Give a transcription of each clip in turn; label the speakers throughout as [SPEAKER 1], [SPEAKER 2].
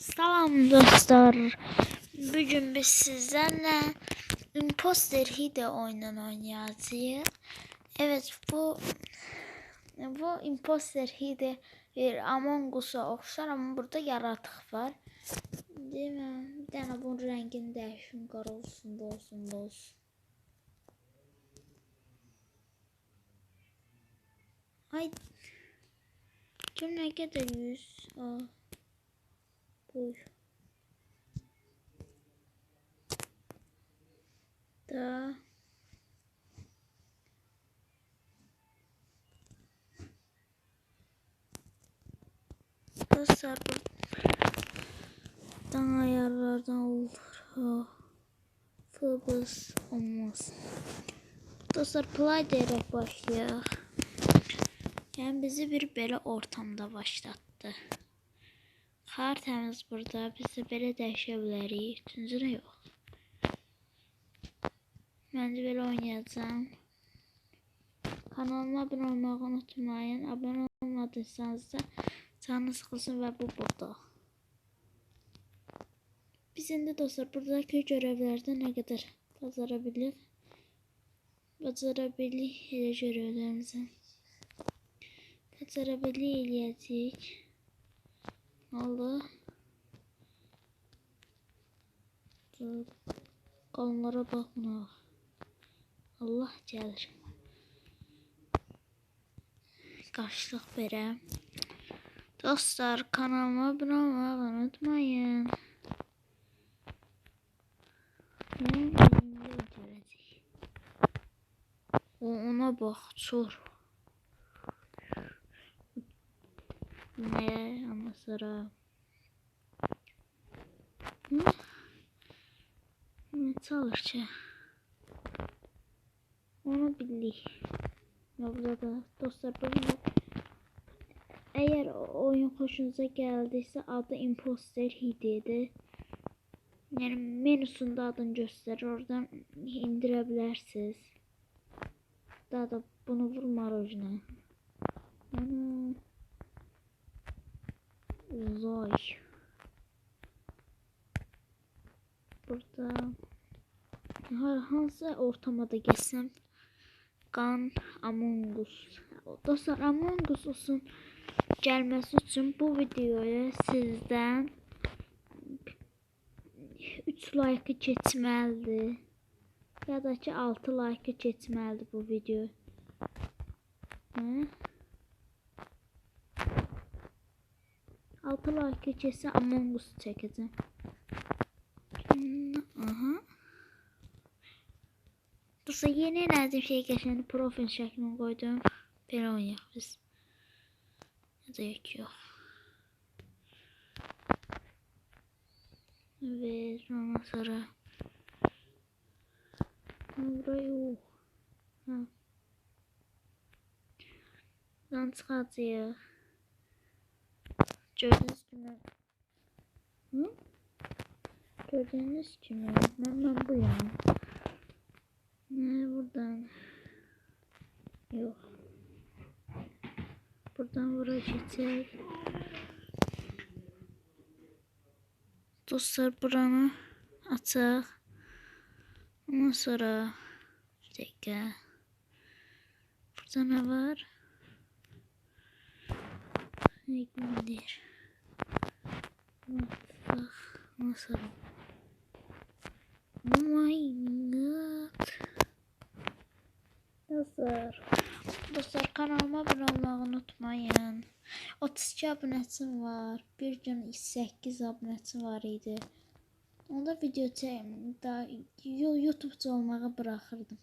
[SPEAKER 1] Salam dostlar. Bugün biz sizlerle Imposter Hide oyununu oynayacağız. Evet bu bu Imposter Hide bir Among Us'a oxşar ama burada yaratıq var. Değil mi? Bir tane bunun rengini değişim qara olsun, bu olsun, bu olsun. Ay. Kim ne kadar yüz? Aa. Buyur. Da. Dostlar buradan ayarlardan olur. Ha. Fıbız olmaz. Dostlar play diyerek başlayaq. Yani bizi bir belə ortamda başlatdı. Xəritəmiz burada. Biz də belə dəyişə bilərik. Üçüncü yox. Mən də belə oynayacağam. Kanalıma abunə olmağı unutmayın. Abunə olmadıysanız da canınız sıxılsın və bu burada. Biz indi dostlar buradakı görevlərdə nə qədər bacara bilirik? Bacara bilirik elə görevlərimizə. Bacara bilirik eləyəcəyik. Allah. Dur. Kanlara bakma. Allah gelir. Kaçlık verəm. Dostlar kanalıma abunə olmağı unutmayın. O ona bax, çor. Ne ama sıra. Ne çalışacak? Onu bildik. Burada da dostlar bugün eğer oyun hoşunuza geldiyse adı Imposter Hide'dir. Yani menüsünde adını gösterir. Oradan indirebilirsiniz. Daha da bunu vurma orijinal. Uzay. Burada hansı ortama da geçsem Qan Among Us. Dostlar Among Us'un gəlməsi üçün bu videoya sizdən 3 like keçməlidir. Ya da ki 6 like keçməlidir bu video. Hə? 6 like keçsə Among Us çəkəcəm. Hmm, Aha. Dostlar yeni elədim şey geçen profil şəklini qoydum. Belə oynayaq biz. Ya da yok. Evet ondan sonra. Buraya yok. Ha. Buradan çıxacağıq. Gördüğünüz gibi. Hı? Gördüğünüz gibi. Ben bu ya. Ne buradan? Yok. Buradan buraya geçecek. Dostlar buranı açaq. Ondan sonra bir dakika. Burada ne var? Ne nasıl? Oh my god. Dostlar. Dostlar kanalıma abone olmayı unutmayın. 32 abunəçim var. Bir gün 8 abunəçim var idi. Onda video çəkim da YouTube'cu olmağı bırakırdım.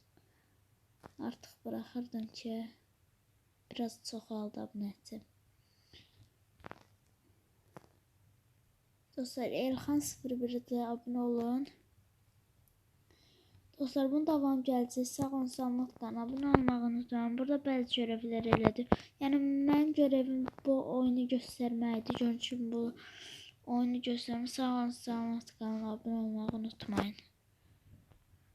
[SPEAKER 1] Artıq bırakırdım ki biraz çoxaldı abunəçim. Dostlar Elxan 01'de abone olun. Dostlar bunun davam gələcək. Sağ olun, salamat qalın. Abunə olmağı unutmayın. Burada bəzi görevlər elədim. Yəni mənim görevim bu oyunu göstərməkdir. Görün ki bu oyunu göstərmə. Sağ olun, salamat qalın. Abunə olmağı unutmayın.